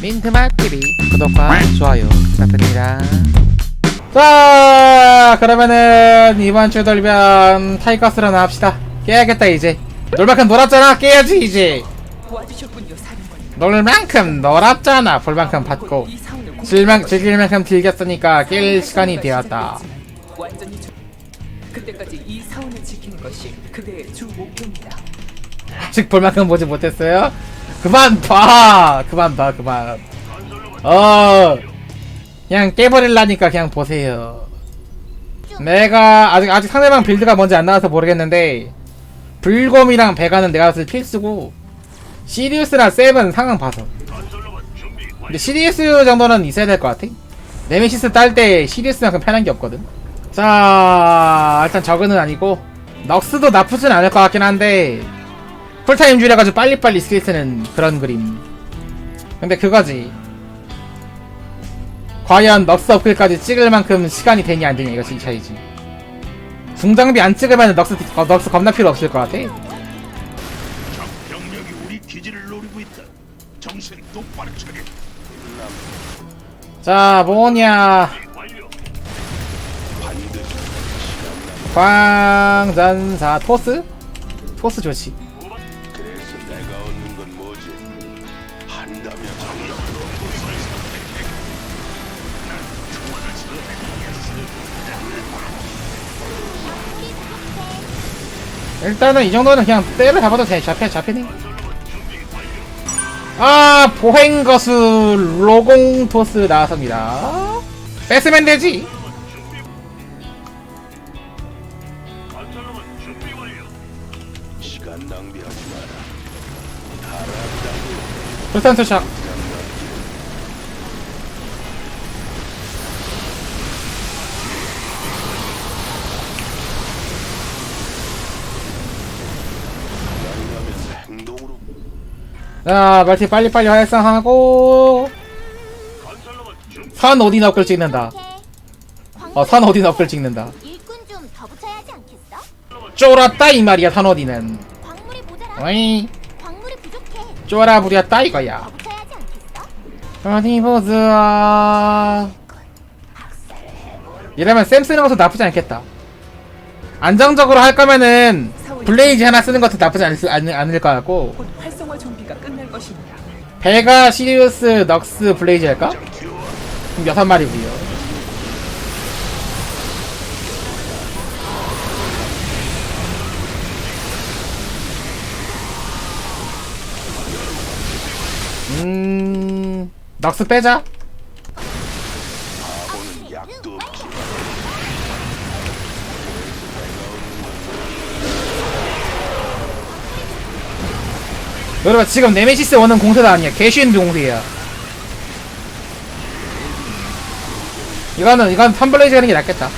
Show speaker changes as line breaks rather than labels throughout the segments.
민트맛TV 구독과 좋아요 부탁드립니다. 자 그러면은 이번 주 돌면 타이거스로 나갑시다. 깨야겠다 이제. 놀 만큼 놀았잖아 깨야지 이제. 놀 만큼 놀았잖아 볼 만큼 받고. 즐만, 즐길 만큼 즐겼으니까 깰 시간이 되었다
완전히 주... 그때까지 이 사원을 지키는 것이 그대의 주 목표입니다.
아직 볼 만큼 보지 못했어요? 그만 봐. 그만 봐 그만. 어. 그냥 깨버릴라니까 그냥 보세요. 내가 아직 아직 상대방 빌드가 뭔지 안 나와서 모르겠는데 불곰이랑 베가는 내가 봤을 때 필수고 시리우스나 셉은 상황 봐서. 근데 시리우스 정도는 있어야 될 것 같아. 네메시스 딸 때 시리우스만큼 편한 게 없거든. 자 일단 저그는 아니고 넉스도 나쁘진 않을 것 같긴 한데 풀타임 줄여가지고 빨리빨리 스킬 쓰는 그런 그림 근데 그거지 과연 넉스 업글까지 찍을 만큼 시간이 되냐 안 되냐 이것이 이 차이지 중장비 안 찍으면 넉스, 어, 넉스 겁나 필요 없을 것 같아
병력이 우리 기지를 노리고 있다. 정신 똑바로 차려.
자 뭐냐. 광전사 토스? 토스 좋지
뭐지? 한다면 정력으로
일단은 이 정도는 그냥 때를 잡아도 돼. 잡혀 잡히네 아 보행거수 로공 토스 나왔습니다. 뺏으면 되지
하면서 행동으로
자 말티 빨리빨리 활성하고. 산 어디 너클 찍는다 어산 어디 너클 찍는다
일꾼 좀 더 붙여야 하지 않겠어?
쫄았다 이 말이야 산 어디는. 어이 쫄아 부렸다 이거야? 어디 보자 이러면 쌤 쓰는 것도 나쁘지 않겠다. 안정적으로 할 거면은 블레이즈 하나 쓰는 것도 나쁘지 않을, 수- 않을, 않을 것 같고. 베가, 시리우스, 넉스, 블레이즈 할까? 그럼 여섯 마리고요 음... 넉스 빼자. 여러분 지금 네메시스 원은 공세도 아니야 개쉬운 공세야 이거는 이건 텀블레이즈 하는 게 낫겠다.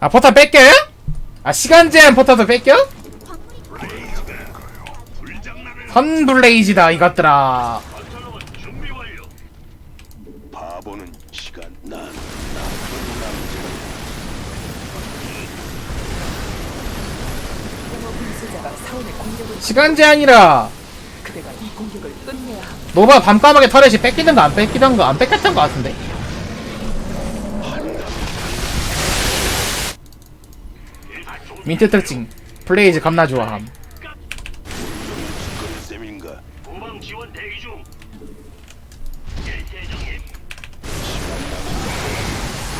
아 포탑 뺏겨요? 아 시간 제한 포탑도 뺏겨? 선블레이즈다 이것들아.
바보는 시간 난 나쁜
공허 분쇄자가 사원의 공격을
시간 제한이라.
그대가 이 공격을 끝내야
노바 밤까마귀 터렛이 뺏기는 거안 뺏기던 거안 뺏겼던 거 같은데. 민트 특징 블레이즈 겁나 좋아함
남자는 셈인가? 후방 지원 대기 중. 일대장님.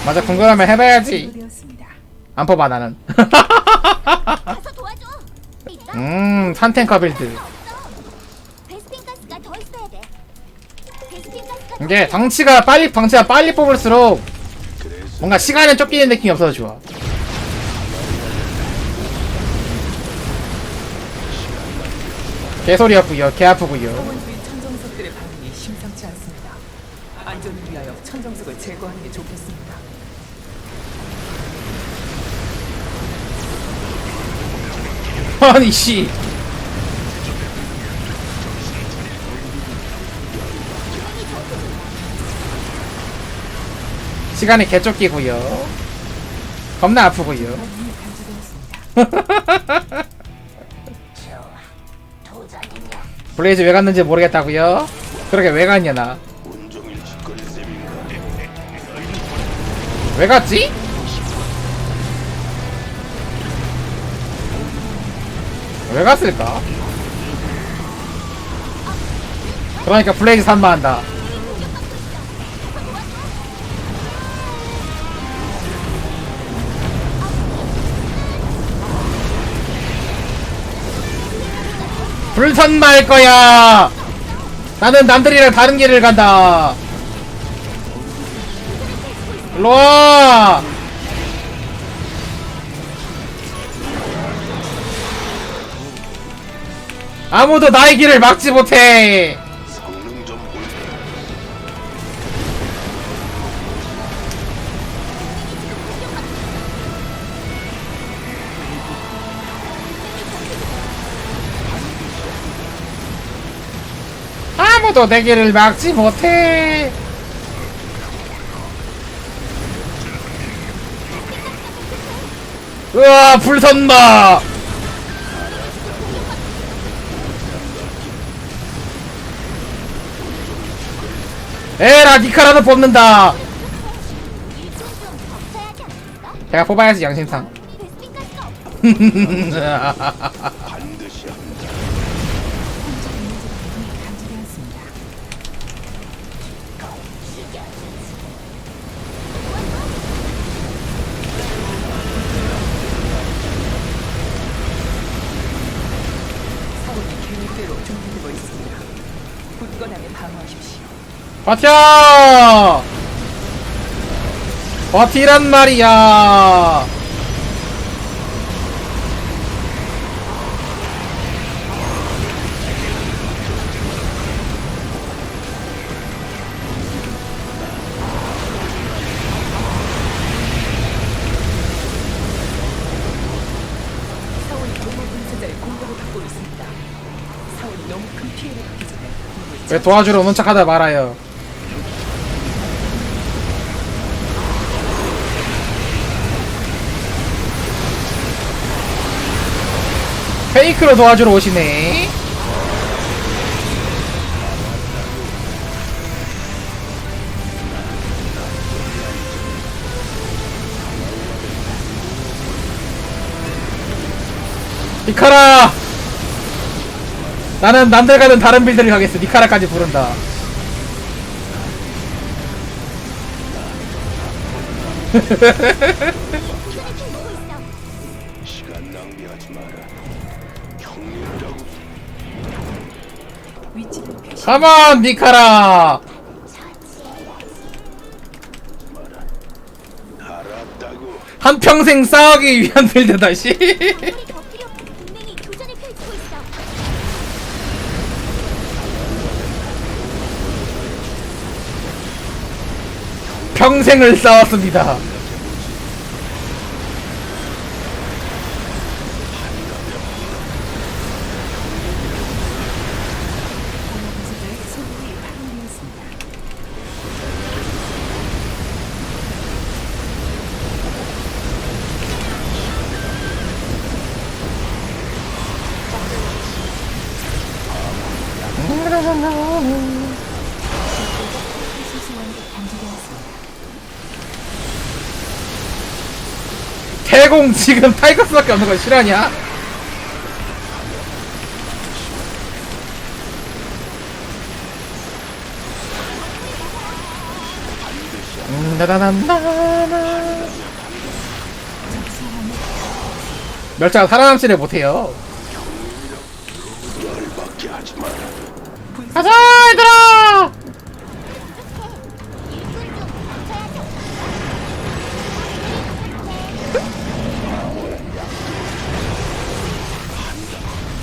맞아 궁금하면 해봐야지 안 뽑아 나는
가서 도와줘. 있다.
음 산탱커 빌드
없어. 베스핀 가스가 더 있어야 돼. 베스핀 가스가
이게 덩치가 빨리 덩치가 빨리 뽑을수록 뭔가 시간에 쫓기는 느낌이 없어서 좋아 개소리였구요 개 아프구요
천정석들의 반응이 심상치 않습니다 안전을 위하여 천정석을 제거하는 게 좋겠습니다
아니 씨 시간이 개쫓기고요 겁나 아프고요 블레이즈 왜 갔는지 모르겠다고요? 그러게 왜 갔냐 나?
온종일 짓거릴 셈인가?
왜 갔지? 왜 갔을까? 그러니까 블레이즈 산마한다. 불선마할 거야. 나는 남들이랑 다른 길을 간다. 일로 와. 아무도 나의 길을 막지 못해.
성능 좀 볼까?
아무도 내 길을 막지 못해. 으아, 불선마! 에라, 니카라도 뽑는다! 제가 뽑아야지, 양심상.
방어하십시오.
버텨! 버티란 말이야! 왜 도와주러 오는 척 하다 말아요. 페이크로 도와주러 오시네. 니카라! 나는 남들 가는 다른 빌드를 가겠어. 니카라까지 부른다.
시간 낭비하지 마라.
가만 니카라!
알았다고.
한 평생 싸우기 위한 빌드다 씨. 평생을 싸웠습니다. 태공 지금 타이거스밖에 없는 거 실화냐? 음, 나나나나나. 멸자가 살아남지를 못해요. 가자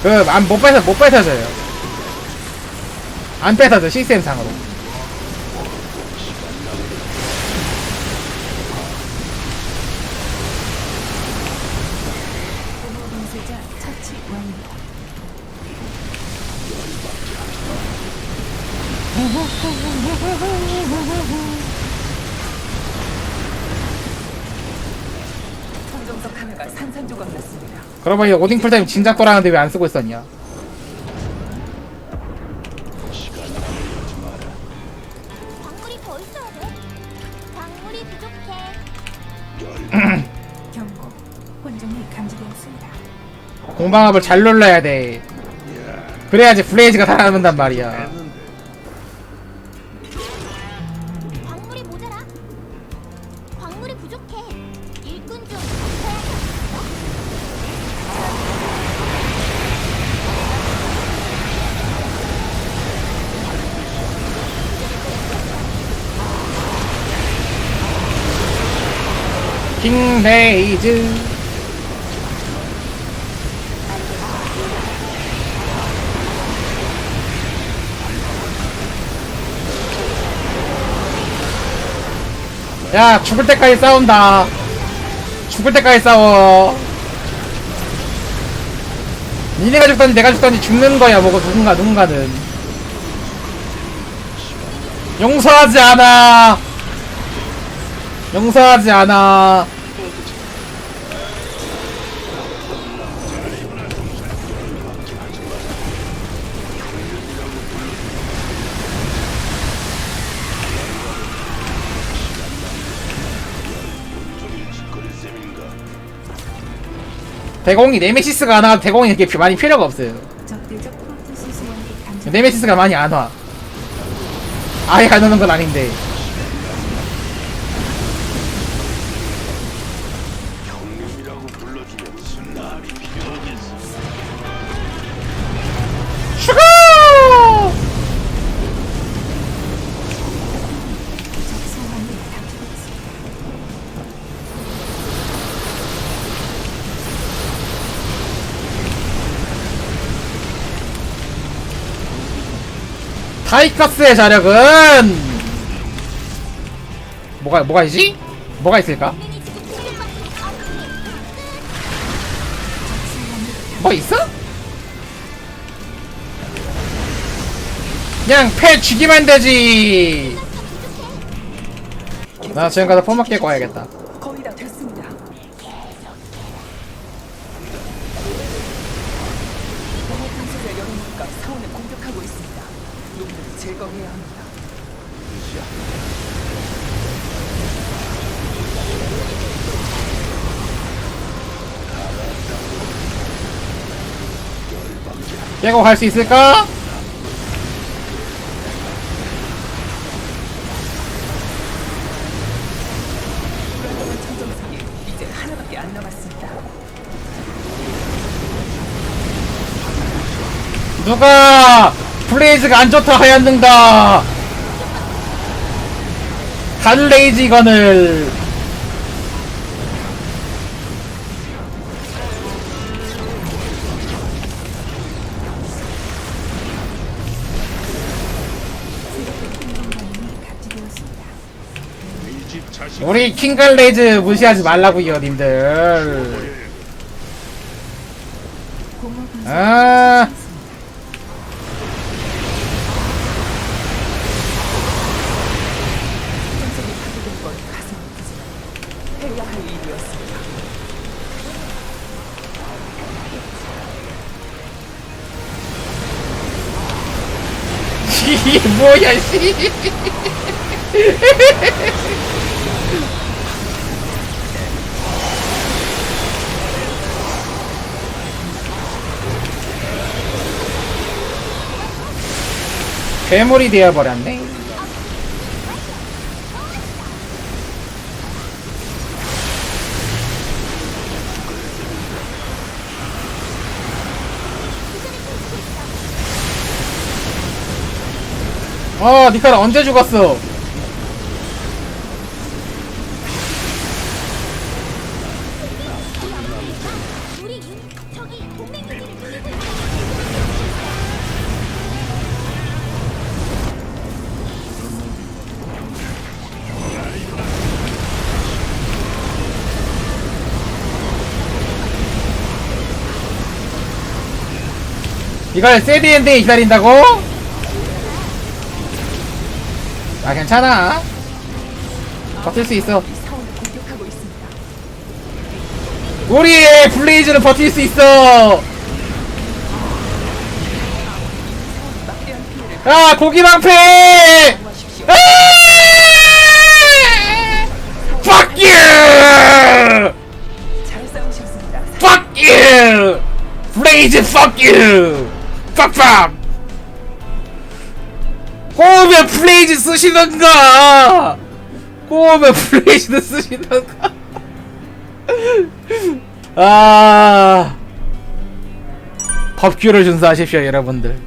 그 안 못 뺏어 못 뺏어져요. 안 뺏어져 시스템상으로.
분석함에가 산산조각 났습니다.
그러면 뭐 이 오딩 풀타임 진작 거라는데 왜 안 쓰고 있었냐? 공방업을 잘 놀라야 돼. 그래야지 브레이즈가 살아남는단 말이야. 킹레이즈. 야 죽을 때까지 싸운다. 죽을 때까지 싸워. 니네가 죽던지 내가 죽던지 죽는 거야 뭐고 누군가 누군가는. 용서하지 않아. 용서하지 않아 대공이 네메시스가 안 와도 대공이 이렇게 많이 필요가 없어요.
적대적 프로토스 소환기 감지
네메시스가 많이 안 와. 아예 안 오는 건 아닌데 타이커스의 자력은 뭐가 뭐가 있지? 뭐가 있을까? 뭐 있어? 그냥 패 죽이면 되지. 나 지금 가서 포막 깨고 와야겠다.
거의 다 됐습니다. 공허 분쇄자 여러분과 사원을 공격하고 있습니다. 놈들을 제거해야 합니다.
깨고 갈 수 있을까?
불안정한 천정석이 이제 하나밖에 안 남았습니다.
누가 블레이즈가 안 좋다 이건을
감지되었습니다.
이집 자식
우리 킹갈레이즈 무시하지 말라고요, 님들. 아. 이게 뭐야, 씨. 괴물이 되어버렸네. 어, 니카라 언제 죽었어? 이걸 세디엔딩 기다린다고? 아 괜찮아 버틸 수 있어. 우리의 블레이즈는 버틸 수 있어 아 고기방패. 아! Fuck you! Fuck you! 플레이즈 fuck you 빡빡 꼬우면 플레이즈 쓰시던가. 꼬우면 플레이즈도 쓰시던가. 아. 법규를 준수하십시오 여러분들